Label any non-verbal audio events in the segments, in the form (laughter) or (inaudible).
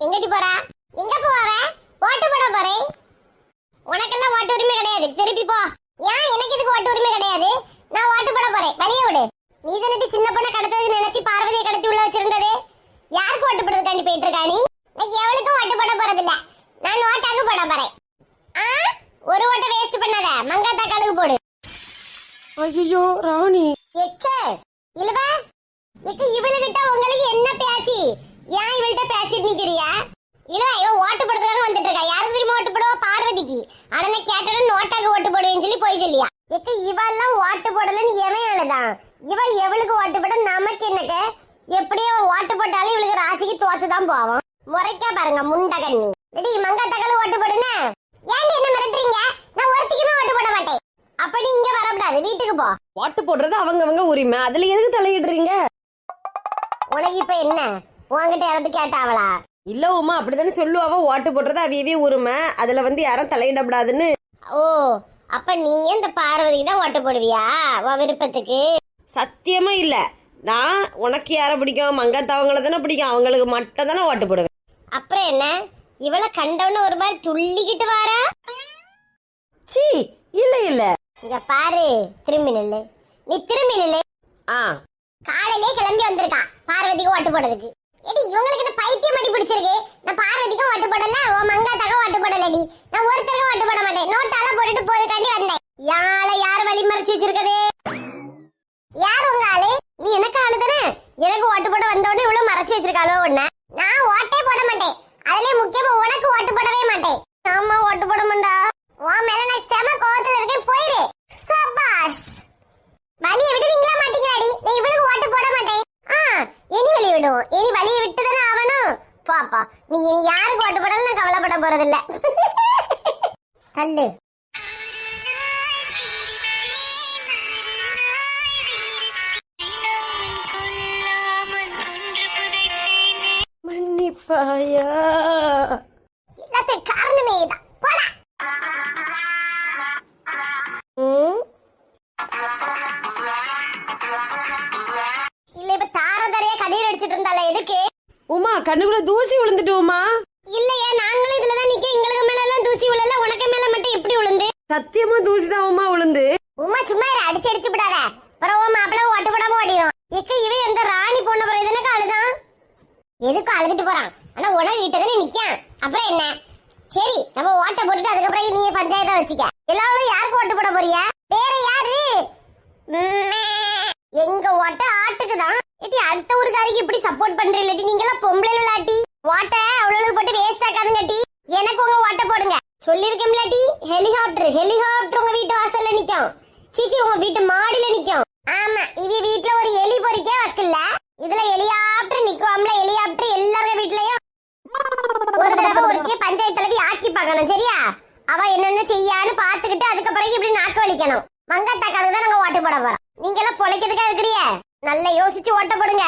எங்கடி போறா? எங்க போவாவ ஓட்டு போட போறேன் உனக்கெல்லாம் ஓட்டு உரிமை கிடையாது. திருப்பி போ. ஏன் எனக்கு இதுக்கு ஓட்டு உரிமை கிடையாது? நான் ஓட்டு போட போறேன். வழிய விடு. நீ தானே சின்ன பொண்ணை கடத்தது நினைச்சு பார்வதியை கடத்தி உள்ள வச்சிருந்தது? யாருக்கு ஓட்டு போடுறதுக்காண்டி போயிட்டு இருக்கா நீ? நான் எவளுக்கும் ஓட்டு போட போறது இல்ல நான் ஓட்டாக்கு போட போறேன். ஒரு ஓட்டை வேஸ்ட் பண்ணாத. மங்காத்தா கழுகு போடு. ஐயோ ராணி. எக்க இழுவ எக்க இவளுகிட்ட உங்களுக்கு என்ன பேச்சு ஏன் இவள்கிட்ட பேசிட்டு நிக்கிறியா இழுவ இவ ஓட்டு போடுறதுக்காக வந்துட்டு இருக்கா யாருக்கு தெரியுமா ஓட்டு போடுவா பார்வதிக்கு ஆனா நான் கேட்டோட நோட்டாக்கு ஓட்டு போடுவேன்னு சொல்லி போய் சொல்லியா எக்க இவெல்லாம் ஓட்டு போடலன்னு எவன் இவ எவளுக்கு ஓட்டு போட நமக்கு என்னக்க? எப்படியோ ஓட்டு போட்டாலும் இவளுக்கு ராசிக்கு தோத்து தான் போவோம் முறைக்கா பாருங்க முண்டை கண்ணி. ரெடி மங்க தகவல் ஓட்டு போடுங்க. ஏன்டி என்ன மிரட்டுறீங்க? நான் ஒருத்திக்குமே ஓட்டு போட மாட்டேன். அப்ப நீ இங்க வரக்கூடாது வீட்டுக்கு போ. ஓட்டு போடுறது அவங்கவங்க உரிமை. அதுல எதுக்கு தலையிடுறீங்க? உனக்கு இப்ப என்ன? உன்கிட்ட யாராவது கேட்டாவளா? இல்ல உமா அப்படிதானே சொல்லுவாவ ஓட்டு போடுறது அவியவே உரிமை. அதுல வந்து யாரும் தலையிடக்கூடாதுன்னு ஓ அப்ப நீ இந்த பார்வதிக்கு தான் ஓட்டு போடுவியா? உன் விருப்பத்துக்கு. சத்தியமா இல்ல. நான் உனக்கு யாரை பிடிக்கும்? மங்காத்தவங்கள தானே பிடிக்கும். அவங்களுக்கு மட்டும் தானே ஓட்டு போடுவேன். அப்புறம் என்ன? இவளை கண்டவன ஒரு மாதிரி துள்ளிக்கிட்டு வாரா? சீ இல்ல இல்ல. இங்க பாரு திரும்பி நில்லு. நீ திரும்பி நில்லு. ஆ. காலையிலே கிளம்பி வந்திருக்கா. பார்வதிக்கு ஓட்டு போடுறதுக்கு. ஏடி இவங்களுக்கு இந்த பைத்தியம் அடி பிடிச்சிருக்கு. நான் பார்வதிக்கும் ஓட்டு போடல ஓ மங்காத்தாக்கும் ஓட்டு போடலடி. நான் ஒருத்தருக்கும் ஓட்டு போட மாட்டேன். நோட்டால போட்டுட்டு போதுக்காண்டி வந்தேன். யாழ யார் வழி மறைச்சு வச்சிருக்கதே? யார் உங்க ஆளு? நீ எனக்கு ஆளு தானே? எனக்கு ஓட்டு போட வந்த உடனே இவ்வளவு மறைச்சு வச்சிருக்காளோ உன்ன நான் ஓட்டே போட மாட்டேன் அதுலயே முக்கியமா உனக்கு ஓட்டு போடவே மாட்டேன் ஆமா ஓட்டு போட மாட்டா உன் மேல நான் செம கோவத்துல இருக்கேன் போயிரு சபாஷ் வழிய விடுவீங்களா மாட்டீங்களாடி நான் இவளுக்கு ஓட்டு போட மாட்டேன் ஆ இனி வழி விடுவோம் இனி வழிய விட்டு தானே ஆகணும் பாப்பா நீ இனி யாருக்கு ஓட்டு போடாலும் நான் கவலைப்பட போறதில்ல தள்ளு. மன்னிப்பாயா? காரணமே ம்? இல்ல இப்ப தாரதரையா கண்ணீர் அடிச்சிட்டு இருந்தால எதுக்கு? உமா கண்ணுக்குள்ள தூசி விழுந்துட்டு உமா. இல்லையே நாங்களும் சத்தியமா தூசி தான் உமா விழுந்து உமா சும்மா அடிச்சு அடிச்சு விடாத அப்புறம் உன் மாப்பிள்ள ஓட்டு போடாம ஓடிடும் எக்க இவன் எந்த ராணி பொண்ணு பிறகு இதுனக்கு அழுதான்? எதுக்கு அழுதுட்டு போறான்? ஆனா உடனே கிட்ட தானே நிக்கான் அப்புறம் என்ன? சரி நம்ம ஓட்ட போட்டுட்டு அதுக்கப்புறம் நீ பஞ்சாயத்தா வச்சுக்க. எல்லாரும் யாருக்கு ஓட்டு போட போறியா வேற யாரு? எங்க ஓட்ட ஆட்டுக்கு தான். ஏட்டி அடுத்த ஊருக்காரிக்கு இப்படி சப்போர்ட் பண்றீங்க நீங்க எல்லாம் பொம்பளை விளையாட்டி ஓட்ட அவ்வளவு போட்டு வேஸ்ட் ஆக்காதுங்கட்டி. எனக்கு உங்க ஓட்ட போடுங்க. சொல்லிருக்கேன்லாட்டி ஹெலிகாப்டர் ஹெலிகாப்டர் உங்க வீட்டு வாசல்ல நிக்கும். சீச்சி உங்க வீட்டு மாடியில நிக்கும். ஆமா இது வீட்ல ஒரு எலி பொறிக்க வைக்கல இதுல ஹெலிகாப்டர் நிக்கும்ல ஹெலிகாப்டர் எல்லாரும் வீட்லயும். ஒரு தடவை ஒருத்திய பஞ்சாயத்து தலைவி ஆக்கி பார்க்கணும் சரியா? அவ என்னென்ன செய்யான்னு பாத்துக்கிட்டு அதுக்கு பிறகு இப்படி நாக்கு வலிக்கணும். மங்கத்தக்காளுக்கு தான் நாங்க ஓட்டு போட போறோம். நீங்க எல்லாம் பொழைக்கிறதுக்கா இருக்கிறிய? நல்லா யோசிச்சு ஓட்ட போடுங்க.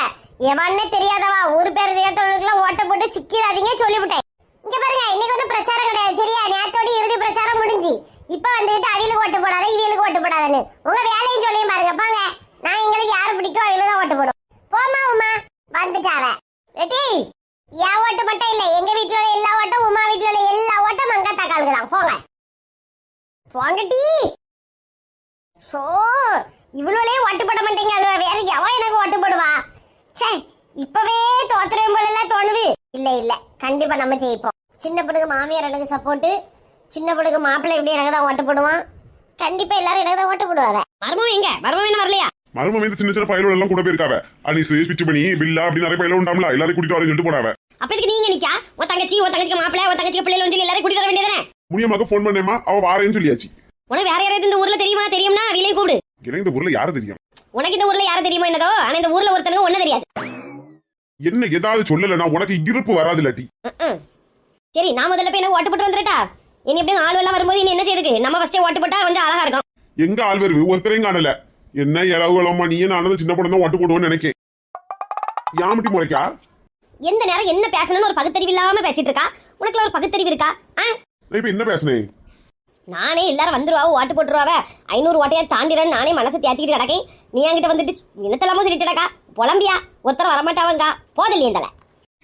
எவன்னே தெரியாதவா ஊர் பேர் கேட்டவங்களுக்குலாம் ஓட்ட போட்டு சிக்கிறாதீங்க சொல்லிவிட்டேன். இங்க பாருங்க இன்னைக்கு ஒன்றும் பிரச்சாரம் கிடையாது. சரியா? நேத்தோட இறுதி பிரச்சாரம் முடிஞ்சு. இப்ப வந்துகிட்டு அவியலுக்கு ஓட்டு போடாத இவியலுக்கு ஓட்டு போடாதன்னு. உங்க வேலையும் சொல்லியும் பாருங்க பாங்க. நான் எங்களுக்கு யாரு பிடிக்கும் அவியல தான் ஓட்டு போடும் போமா உமா. வந்துட்டாவ. ரெட்டி என் ஓட்டு மட்டும் இல்ல எங்க வீட்டுல உள்ள எல்லா ஓட்டும் உமா வீட்டுல உள்ள எல்லா ஓட்டும் மங்கத்தா காலுக்கு தான். போங்க. போங்க டீ. சோ இவ்வளோலே ஓட்டு போட மாட்டேங்க அது வேற எவன் எனக்கு ஓட்டு போடுவா. சே இப்பவே தோத்துறேன் போல தோணுது. இல்ல இல்ல. கண்டிப்பா நம்ம ஜெயிப்போம். சின்ன பொண்ணுக்கு மாமியார் எனக்கு சப்போர்ட் சின்ன பொண்ணுக்கு மாப்பிள்ளை எப்படி எனக்கு தான் ஓட்டு போடுவான். கண்டிப்பா எல்லாரும் எனக்கு தான் ஓட்டு போடுவாங்க. மர்மம் எங்க? மர்மம் என்ன வரலையா? மர்மம் இந்த சின்ன சின்ன பயலோட எல்லாம் கூட போயிருக்காவ? அனிஸ் பிச்சு பண்ணி பில்லா அப்படி நிறைய பயல உண்டாம்ல? எல்லாரையும் கூட்டிட்டு வரேன்னு சொல்லிட்டு போனாவ? அப்ப இதுக்கு நீங்க நிக்கா? உன் தங்கச்சி உன் தங்கச்சிக்கு மாப்பிள்ளை உன் தங்கச்சிக்கு பிள்ளைகள் சொல்லி எல்லாரும் கூட்டிட்டு வர வேண்டியதானே முனியமாக ஃபோன் பண்ணேமா அவ வாரேன்னு சொல்லியாச்சு. உனக்கு வேற யாராவது இந்த ஊர்ல தெரியுமா? தெரியும்னா? விலை கூப்பிடு. எனக்கு இந்த ஊர்ல யாரு தெரியும்? உனக்கு இந்த ஊர்ல யாரும் தெரியுமா என்னதோ? ஆனா இந்த ஊர்ல ஒருத்தனுக்கு ஒண்ணு தெரியாது. என்ன ஏதாவது சொல்லலைன்னா உனக்கு இருப்பு வராது இல்லாட்டி. சரி நான் முதல்ல போய் எனக்கு ஓட்டு போட்டு வந்துட்டா இனி எப்படியும் ஆள் எல்லாம் வரும்போது இனி என்ன செய்யுது நம்ம ஃபர்ஸ்ட் ஓட்டு போட்டா கொஞ்சம் அழகா இருக்கும். எங்க ஆள் வருது? ஒருத்தரையும் காணல. என்ன இளவுகளம்மா நீ நானும் சின்ன பொண்ணு தான் ஓட்டு போடுவோன்னு நினைக்கேன். யாமட்டி முறைக்கா? எந்த நேரம் என்ன பேசணும்னு ஒரு பகுத்தறிவு இல்லாம பேசிட்டு இருக்கா? உனக்குல ஒரு பகுத்தறிவு இருக்கா? இப்ப என்ன பேசுனேன் நானே எல்லாரும் வந்துருவாவோ ஓட்டு போட்டுருவாவ? ஐநூறு ஓட்டையா தாண்டிறேன்னு நானே மனசை தேத்திக்கிட்டு கிடக்கேன். நீ என்கிட்ட வந்துட்டு என்னத்தெல்லாமோ சொல்லிட்டு கிடக்கா? புலம்பியா? ஒருத்தர் வரமாட்டாவங்க? போதில்லையே தலை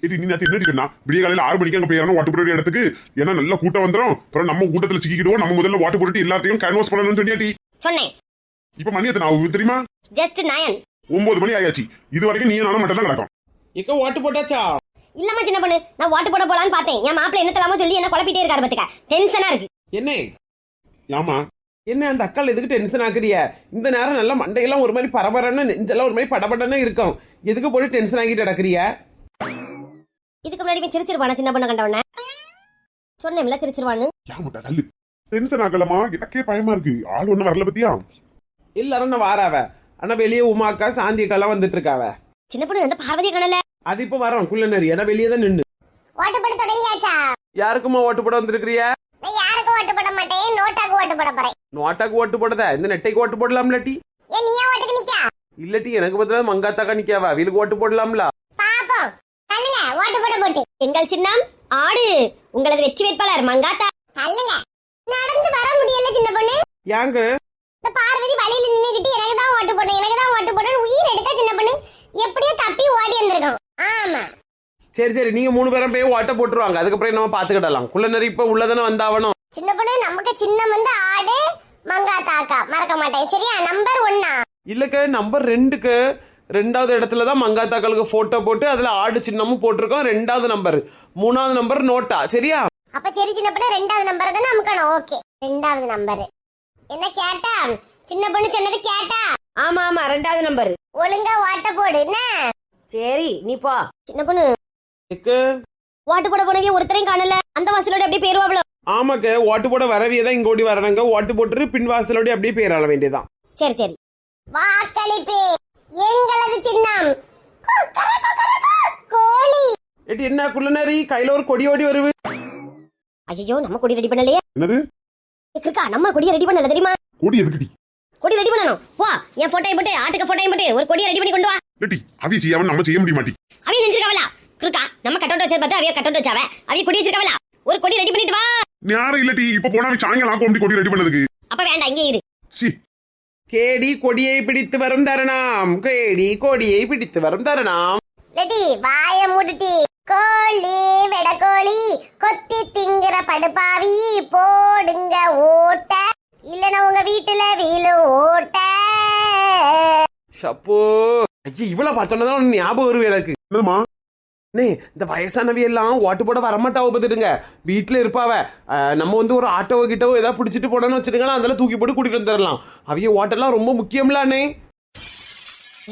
இது நீ நேத்து என்ன விடிய காலையில ஆறு மணிக்கு அங்க போயிடணும் ஓட்டு போடுற இடத்துக்கு. ஏன்னா நல்ல கூட்டம் வந்துடும் அப்புறம் நம்ம கூட்டத்துல சிக்கிக்கிடுவோம். நம்ம முதல்ல ஓட்டு போட்டு எல்லாத்தையும் கேன்வாஸ் பண்ணணும்னு சொன்னியாட்டி சொன்னேன். இப்ப மணி எத்தனை ஆகுது தெரியுமா? ஜஸ்ட் நயன் ஒன்பது மணி ஆயாச்சு. இது வரைக்கும் நீ நானும் மட்டும் தான் கிடக்கும். இக்க ஓட்டு போட்டாச்சா? இல்லம்மா சின்ன பொண்ணு. நான் ஓட்டு போட போலான்னு பார்த்தேன். என் மாப்பிள்ள என்ன தலாமோ சொல்லி என்ன குழப்பிட்டே இருக்காரு பத்துக்க டென்ஷனா இருக்கு. என்ன? ஆமா என்ன அந்த அக்கால் எதுக்கு டென்ஷன் ஆக்குறிய? இந்த நேரம் நல்லா மண்டையெல்லாம் ஒரு மாதிரி பரபரன்னு நெஞ்செல்லாம் ஒரு மாதிரி படபடன்னு இருக்கும். எதுக்கு போட்டு டென்ஷன் ஆகிட்டு நடக்கிறிய இதுக்கு முன்னாடி சிரிச்சிருப்பானா சின்ன பொண்ணு கண்டவன சொன்னேன்ல சிரிச்சிருவான்னு. ஏன் தள்ளு. டென்ஷன் ஆகலமா எனக்கே பயமா இருக்கு. ஆள் ஒண்ணு வரல பத்தியா? எல்லாரும் நான் வாராவ. ஆனா வெளியே உமாக்கா சாந்தி அக்காலாம் வந்துட்டு இருக்காவ சின்ன பொண்ணு அந்த பார்வதியை காணல? அது இப்ப வரோம் குள்ளநரி. ஏன்னா வெளியே தான் நின்று ஓட்டு போட தொடங்கியாச்சா? யாருக்குமா ஓட்டு போட வந்திருக்கிறிய? நான் யாருக்கும் ஓட்டு போட மாட்டேன் நோட்டாக்கு ஓட்டு போட போறேன். நோட்டாக்கு ஓட்டு போடுத? இந்த நெட்டைக்கு ஓட்டு போடலாம்ல டி? ஏன் நீயா ஓட்டுக்கு நிக்கா இல்லட்டி எனக்கு பதிலா மங்காத்தாக்கா நிக்காவா வீலுக்கு ஓட்டு போடலாம்ல. பாப்போம். தள்ளுங்க ஓட்டு போட போட்டு. எங்கள் சின்னம் ஆடு. உங்களது வெற்றி வேட்பாளர் மங்காத்தா. தள்ளுங்க. நடந்து வர முடியல சின்ன பொண்ணு. ஏங்க? இந்த பார்வதி வழியில நின்னுகிட்டு எனக்கு தான் ஓட்டு போடணும் எனக்கு தான் ஓட்டு போடணும் உயிர் எடுக்க சின்ன பொண்ணு எப்படியோ தப்பி ஓடி வந்திருக்கோம். ஆமா. சரி சரி நீங்க மூணு பேரும் போய் ஓட்ட போட்டுருவாங்க. அதுக்கப்புறம் நம்ம பாத்துக்கிடலாம். குள்ளநரி இப்ப உள்ளதானே வந்தாவணும் சின்ன பொண்ணு நமக்கு சின்னம் வந்து ஆடு மங்காத்தாக்கா மறக்க மாட்டேன் சரியா? நம்பர் ஒன்னா இல்லக்க நம்பர் ரெண்டுக்கு. ரெண்டாவது இடத்துல தான் மங்காத்தாக்களுக்கு போட்டோ போட்டு அதுல ஆடு சின்னமும் போட்டிருக்கோம். ரெண்டாவது நம்பர் மூணாவது நம்பர் நோட்டா சரியா? அப்ப சரி சின்ன பொண்ணு ரெண்டாவது நம்பர் தானே அமுக்கணும். ஓகே ரெண்டாவது நம்பர் என்ன கேட்டா? சின்ன பொண்ணு சொன்னது கேட்டா? ஆமா ஆமா ரெண்டாவது நம்பர் ஒழுங்கா ஓட்ட போடு என்ன? சரி நீ போ. சின்ன பொண்ணு. ஓட்டு போட போனவே ஒருத்தரையும் காணல. அந்த வாசலோட அப்படியே பேருவாப்ல. ஆமாக்க ஓட்டு போட வரவியே தான் இங்க ஓடி வரணுங்க ஓட்டு போட்டுட்டு பின் வாசலோட அப்படியே பேராள வேண்டியதான் சரி சரி. வாக்களிப்பு எங்களது சின்னம். கோழி. ஏட்டி என்ன குள்ளநரி? கையில ஒரு கொடி ஓடி வருது. ஐயோ நம்ம கொடி ரெடி பண்ணலையே. என்னது? இருக்கா நம்ம கொடியை ரெடி பண்ணல தெரியுமா? கொடி எதுக்குடி? கொடி ரெடி பண்ணணும். வா என் போட்டோயை போட்டு ஆட்டுக்கு போட்டோயும் போட்டு ஒரு கொடியை ரெடி பண்ணி கொண்டு வா. லட்டி அவி செய்யாம நம்ம செய்ய முடிய மாட்டி. அவைய செஞ்சிருக்காவல இருக்கா நம்ம கட்டோட்ட வச்சது பார்த்து அவைய கட்டோட்ட வச்சாவ? அவைய கொடி வச்சிருக்காவல ஒரு கொடி ரெடி பண்ணிட்டு வா. யாரும் இல்லட்டி இப்ப போனா சாயங்காலம் கொடி ரெடி பண்ணதுக்கு. அப்ப வேண்டாம் இங்கே இரு. சி. கேடி கொடியை பிடித்து வரும் தருணம். கேடி கொடியை பிடித்து வரும் தருணம். ரெடி வாய மூடுட்டி. கோழி வெடக்கோழி கொத்தி திங்கிற படுபாவி போடுங்க ஓட்ட. இல்லனா உங்க வீட்டுல வீலு ஓட்ட. சப்போ ஐயா இவ்வளவு பார்த்தோன்னா தான் உனக்கு ஞாபகம் வருது எனக்கு. என்னதுமா நே இந்த வயசானவி எல்லாம் ஓட்டு போட வரமாட்டாவ பார்த்துடுங்க வீட்டில் இருப்பாவ. நம்ம வந்து ஒரு ஆட்டோவோ கிட்டவோ ஏதாவது பிடிச்சிட்டு போனோம்னு வச்சுருங்களா அதெல்லாம் தூக்கி போட்டு கூட்டிட்டு வந்துடலாம் அவிய ஓட்டெல்லாம் ரொம்ப முக்கியம்லானே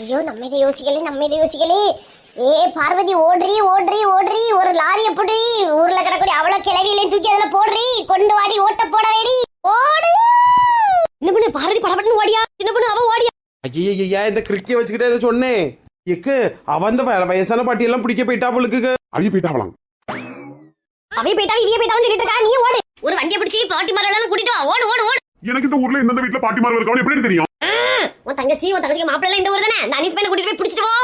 ஐயோ நம்ம இதை யோசிக்கல நம்ம இதை யோசிக்கல. ஏ பார்வதி ஓடுறி ஓடுறி ஓடுறி. ஒரு லாரிய புடி. ஊர்ல கிடக்கூடிய அவ்வளவு கிளவியிலையும் தூக்கி அதுல போடுறி. கொண்டு வாடி ஓட்ட போட வேடி. ஓடு. சின்ன பொண்ணு பாரதி படப்பட்டு ஓடியா? சின்ன பொண்ணு அவ ஓடியா? ஐயா இந்த கிரிக்கிய வச்சுக்கிட்டே இதை சொன்னேன். எக்கு அவன் வயசான பாட்டியெல்லாம் பிடிக்க போயிட்டா அவளுக்கு அவி போயிட்டாவலாம் அவைய போயிட்டா இவைய போயிட்டான்னு சொல்லிட்டு நீ ஓடு. ஒரு வண்டியை பிடிச்சி பாட்டி மரம் கூட்டிட்டு வா. ஓடு ஓடு ஓடு. எனக்கு இந்த ஊர்ல எந்தெந்த வீட்டுல பாட்டி மாறு இருக்கான்னு எப்படி தெரியும்? உன் தங்கச்சி உன் தங்கச்சி மாப்பிள்ள இந்த ஊர் தானே? இந்த அனிஸ் பையனை கூட்டிட்டு போய் பிடிச்சிட்டு வா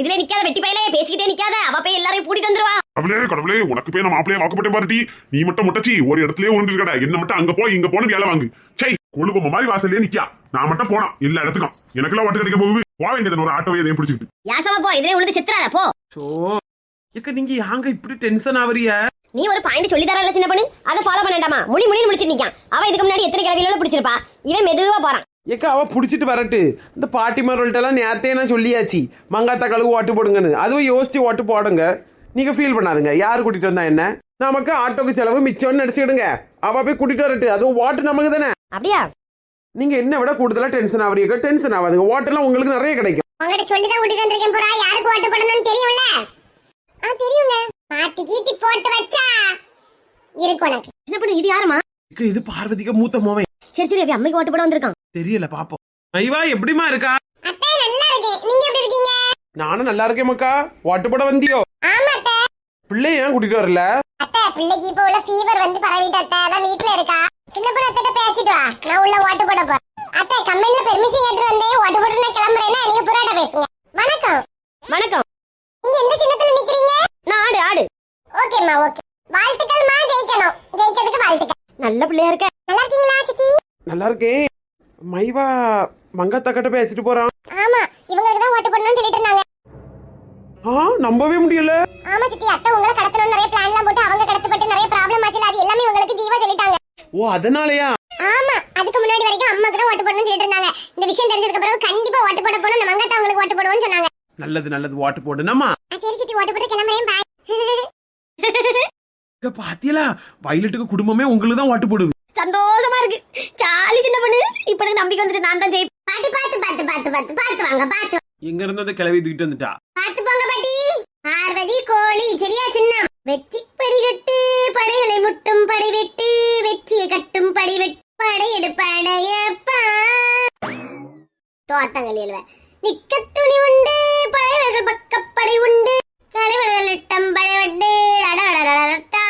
இதுல நிக்காத வெட்டி பையில பேசிக்கிட்டே நிக்காத. அவ போய் எல்லாரையும் கூட்டிட்டு வந்துருவா. அவளே கடவுளே உனக்கு போய் நான் மாப்பிளைய வாக்கப்பட்டேன் பாருட்டி நீ மட்டும் முட்டச்சி ஒரு இடத்துலயே உருண்டு இருக்கடா என்ன மட்டும் அங்க போ இங்க போன வேலை வாங்கு. சை கொழுபம்ம மாதிரி வாசல்லே நிக்கா. நான் மட்டும் போனா எல்லா இடத்துக்கும். எனக்கெல்லாம் ஓட்டு கிடைக்க போகுது. போக வேண்டியது ஒரு ஆட்டோவை எதையும் பிடிச்சிக்கிட்டு. யாசமா போ இதுல உழுது செத்துறாத போ. சோ எக்க நீங்க யாங்க இப்படி டென்ஷன் ஆவறிய நீ ஒரு பாயிண்ட் சொல்லி தரல சின்ன பொண்ணு? அதை ஃபாலோ பண்ணாண்டாமா முடி முடி முடிச்சு நிக்கான். அவ இதுக்கு முன்னாடி எத்தனை கிழவிகளும் பிடிச்சிருப்பா? இவன் மெதுவா போறான். ஏக்கா அவ புடிச்சிட்டு வரட்டு. இந்த பாட்டி எல்லாம் நான் சொல்லியாச்சு. மங்காத்தா கழுவு ஓட்டு போடுங்கன்னு. அதுவும் யோசிச்சு ஓட்டு போடுங்க. நீங்க ஃபீல் பண்ணாதுங்க. யார் கூட்டிட்டு வந்தா என்ன? நமக்கு ஆட்டோக்கு செலவு மிச்சம்னு நினைச்சுக்கிடுங்க அவ போய் கூட்டிட்டு வரட்டு. அதுவும் ஓட்டு நமக்கு தானே அப்படியா? நீங்க என்ன விட கூடுதலா டென்ஷன் ஆவறீங்க டென்ஷன் ஆகாதுங்க ஓட்டெல்லாம் உங்களுக்கு நிறைய கிடைக்கும். உங்ககிட்ட சொல்லி தான் கூட்டிட்டு வந்திருக்கேன் போறா. யாருக்கு ஓட்டு போடணும்னு தெரியும்ல? ஆ தெரியுங்க. மாத்தி கீத்தி போட்டு வச்சா. இருக்கு உனக்கு. சின்ன பொண்ணு இது யாருமா இது பார்வதிக்கு மூத்த மோவன். சரி சரி அவ அம்மைக்கு ஓட்டு போட வந்திருக்கான். தெரியல பாப்போம். ஐவா எப்படிமா இருக்கா? அத்தை நல்லா இருக்கேன் நீங்க எப்படி இருக்கீங்க? நானும் நல்லா இருக்கேன் மக்கா. ஓட்டு போட வந்தியோ? ஆமா அத்தை. பிள்ளை ஏன் கூட்டிட்டு வரல? அத்தை பிள்ளைக்கு இப்ப உள்ள ஃபீவர் வந்து பரவிட்டு அத்தை. அதான் வீட்ல இருக்கா சின்ன பொண்ணு அத்தை பேசிட்டு வா. நான் உள்ள ஓட்டு போட போறேன். அத்தை கம்பெனில பெர்மிஷன் கேட்டு வந்தேன் ஓட்டு போட்டு நான் கிளம்புறேன்னா நீங்க புறாட்ட பேசுங்க. வணக்கம். வணக்கம். நீங்க எந்த சின்னத்துல நிக்கிறீங்க? நான் ஆடு ஆடு. ஓகேம்மா ஓகே வாழ்த்துக்கள்மா ஜெயிக்கணும். ஜெயிக்கிறதுக்கு வாழ்த்துக்கள். நல்ல பிள்ளையா இருக்க. நல்லா இருக்கீங்களா சித்தி? நல்லா இருக்கேன். மைவா மங்காத்தா கிட்ட பேசிட்டு போறான். ஆமா இவங்களுக்கு தான் ஓட்டு போடணும்னு சொல்லிட்டு இருந்தாங்க. ஆ நம்பவே முடியல. ஆமா சித்தி அத்தை உங்களை கடத்தணும் நிறைய பிளான் எல்லாம் போட்டு அவங்க கடத்தப்பட்டு நிறைய ப்ராப்ளம் ஆச்சுல அது எல்லாமே உங்களுக்கு ஜீவா சொல்லிட்டாங்க. ஓ அதனாலயா? ஆமா அதுக்கு முன்னாடி வரைக்கும் அம்மா கூட ஓட்டு போடணும்னு சொல்லிட்டு இருந்தாங்க. இந்த விஷயம் தெரிஞ்சதுக்கு பிறகு கண்டிப்பா ஓட்டு போட போகணும் இந்த மங்கத்தா உங்களுக்கு ஓட்டு போடுவோம்னு சொன்னாங்க. நல்லது நல்லது வாட்டு போடுனம்மா ஆ, சரி சித்தி ஓட்டு போட்டு கிளம்புறேன் பாய் பாத்தியலா வயலட்டுக்கு குடும்பமே உங்களுக்கு தான் வாட்டு போடுது. சந்தோஷமா இருக்கு. சாலி சின்ன பொண்ணு. இப்ப எனக்கு நம்பிக்கை வந்துட்டு நான் தான் ஜெயிப்பேன் பாட்டி பார்த்து பார்த்து பார்த்து பார்த்து பார்த்து வாங்க பார்த்து எங்க இருந்து அந்த கிளவி தூக்கிட்டு வந்துட்டா? பார்த்து போங்க பாட்டி. பார்வதி கோழி. சரியா சின்னம்? வெற்றி படிகட்டு படைகளை முட்டும் படை வெட்டு வெற்றியை கட்டும் படை வெட்டு படையெடுப்படையப்பா தோத்தங்கள் எழுவ. நிக்க துணி உண்டு படைவர்கள் பக்கப்படை உண்டு. கலைவர்கள் இட்டம் அடடடடடடா.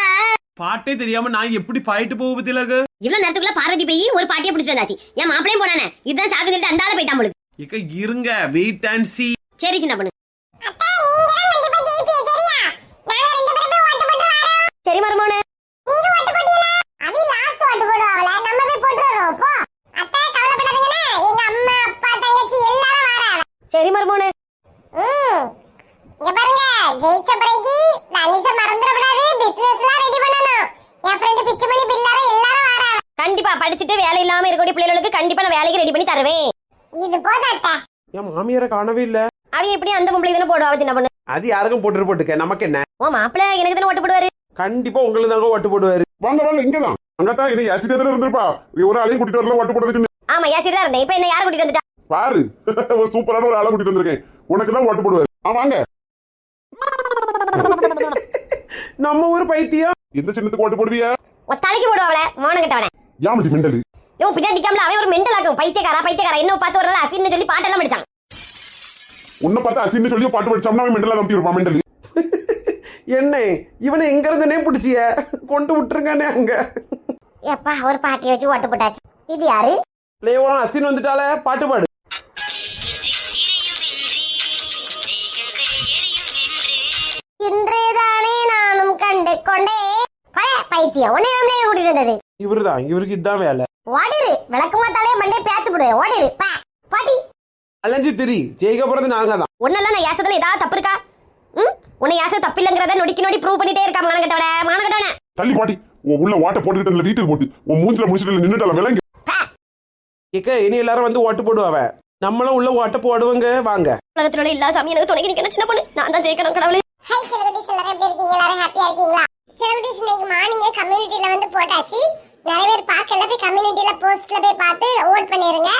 பாட்டே தெரியாம நான் எப்படி பாயிட்டு போக பத்தியலாக இவ்வளவு நேரத்துக்குள்ள பார்வதி போய் ஒரு பாட்டியை பிடிச்சிட்டு வந்தாச்சு. என் மாப்பிளையும் போனானே. இதுதான் சாக்கு சொல்லிட்டு அந்த ஆளு போயிட்டான் போலுக்கு. இக்க இருங்க. வெயிட் அண்ட் சி சரி சின்ன பொண்ணு. அத்தை, நீங்க தான் கண்டிப்பா ஜெயிப்பீங்க, சரியா? நாங்க ரெண்டு பேரும் போய் ஓட்டு போட்டு வரோம். சரி மருமோனே நீங்க ஓட்டு போட்டீங்களா? அவி last ஓட்டு போடுவாங்களே, நம்ம போய் போட்டு வருவோம், போ. அத்தை, கவலைப்படாதீங்கண்ணே. எங்க அம்மா, அப்பா, தங்கச்சி எல்லாரும் வராங்க. சரி மருமோனே. இங்க பாருங்க, ஜெயிச்ச பிறகு பண்ணணும். என் பிச்சுமணி, எல்லாரும் வராங்க. கண்டிப்பா படிச்சுட்டு வேலை இல்லாம இருக்கக்கூடிய பிள்ளைகளுக்கு கண்டிப்பா நான் வேலைக்கு ரெடி பண்ணி தருவேன். இது போதும் அத்தை. என் மாமியாரை காணவே இல்ல. அவ எப்படி அந்த பொம்பளை தானே போடுவா சின்ன பொண்ணு? அது யாருக்கும் போட்டு போட்டுக்க நமக்கு என்ன? ஓ மாப்பிள்ளை எனக்கு தானே ஓட்டு போடுவாரு? கண்டிப்பா உங்களுக்கு தாங்க ஓட்டு போடுவாரு. வாங்க வாங்க இங்கதான். இருந்திருப்பா. ஒரு ஆளையும் கூட்டிட்டு வரல ஓட்டு போடுறதுக்கு ஆமா ஏசிட்டு தான் இருந்தேன். இப்ப என்ன யார் கூட்டிட்டு வந்துட்டா? பாரு. (laughs) ஒரு சூப்பரான ஒரு ஆளை கூட்டிட்டு வந்திருக்கேன். உனக்கு தான் ஓட்டு போடுவாரு. ஆ வாங்க. (laughs) நம்ம ஊர் பைத்தியம். எந்த சின்னத்துக்கு ஓட்டு போடுவியா? உன் தலைக்கு போடுவாள மோனம் கட்டவன. யாமட்டி மெண்டலு இவன் பின்னாடி நிக்காமல அவன் ஒரு மெண்டல் ஆகும் பைத்தியக்காரா பைத்தியக்காரா. என்ன பார்த்து ஒரு நாள் அசின்னு சொல்லி பாட்டெல்லாம் படிச்சான். உன்னை பார்த்தா அசின்னு சொல்லி பாட்டு படிச்சோம்னா அவன் மெண்டலா நம்பி இருப்பான் மெண்டலு (laughs) என்ன? இவனை எங்க இருந்தனே பிடிச்சிய? கொண்டு விட்டுருங்கண்ணே அங்க. எப்பா ஒரு பாட்டி வச்சு ஓட்டு போட்டாச்சு. இது யாரு? லேவரம் அசின் வந்துட்டால பாட்டு பாடு. கண்டு. பைத்தியம். உன்னை நம்மளே கூட்டிட்டு வந்தது. இவருதான் இவருக்கு இதுதான் வேலை. ஓடிரு. விளக்கு மாத்தாலே மண்டே பேத்து போடுவேன் ஓடிரு. பா பாட்டி. அலைஞ்சு திரி. ஜெயிக்க போறது நாங்க தான். உன்னெல்லாம் நான் ஏசத்துல ஏதாவது தப்பு இருக்கா? ம்? உன்னை ஏச தப்பு இல்லைங்கிறத நொடிக்கு நொடி ப்ரூவ் பண்ணிட்டே இருக்கா மானம் கட்டவன மானம் கட்டவன தள்ளி பாட்டி. உன் உள்ள ஓட்ட போட்டுக்கிட்டு வீட்டுக்கு போட்டு. உன் மூஞ்சில முடிச்சுட்டு நின்னுட்டால விளங்கு. இக்க இனி எல்லாரும் வந்து ஓட்டு போடுவாவ நம்மளும் உள்ள ஓட்ட போடுவாங்க. வாங்க. உலகத்துல எல்லா சாமியும் எனக்கு துணைக்கு நிக்கணும் சின்ன பொண்ணு. நான் தான் ஜெயிக்கணும் கடவுளே. ஹாய் செலிபிரிட்டிஸ் எல்லாரும் எப்படி இருக்கீங்க? எல்லாரும் ஹாப்பியா இருக்கீங்களா? செலிபிரிட்டிஸ் இன்னைக்கு மார்னிங்கே கம்யூனிட்டியில வந்து போட்டாச்சு. நிறைய பேர் பார்க்கல. போய் கம்யூனிட்டியில போஸ்ட்ல போய் பார்த்து ஓட் பண்ணிருங்க.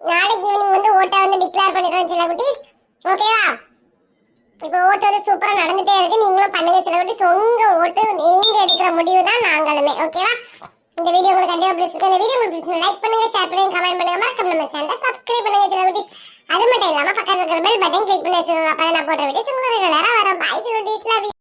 நாளைக்கு ஈவினிங் வந்து ஓட்டை வந்து டிக்ளேர் பண்ணிடுறோம் செலிபிரிட்டிஸ் ஓகேவா இப்போ ஓட்டு வந்து சூப்பராக நடந்துட்டே இருக்கு. நீங்களும் பண்ணுங்க செலிபிரிட்டிஸ் உங்க ஓட்டு நீங்க எடுக்கிற முடிவு தான் நாங்களுமே ஓகேவா இந்த வீடியோ உங்களுக்கு கண்டிப்பா பிடிச்சிருக்கு இந்த வீடியோ உங்களுக்கு பிடிச்சிருக்கு லைக் பண்ணுங்க ஷேர் பண்ணுங்க கமெண்ட் பண்ணுங்க. மறக்காம நம்ம சேனலை சப்ஸ்கிரைப் பண்ணுங்க செலிபிரிட்டிஸ் அது மட்டும் இல்லாம பக்கத்துல இருக்கிற பெல் பட்டன் கிளிக் பண்ணி வச்சுக்கோங்க. அப்பதான் நான் போட்ட வீடியோஸ் உங்களுக்கு ரெகுலரா வரும். பாய் செலிபிரிட்டிஸ் லவ்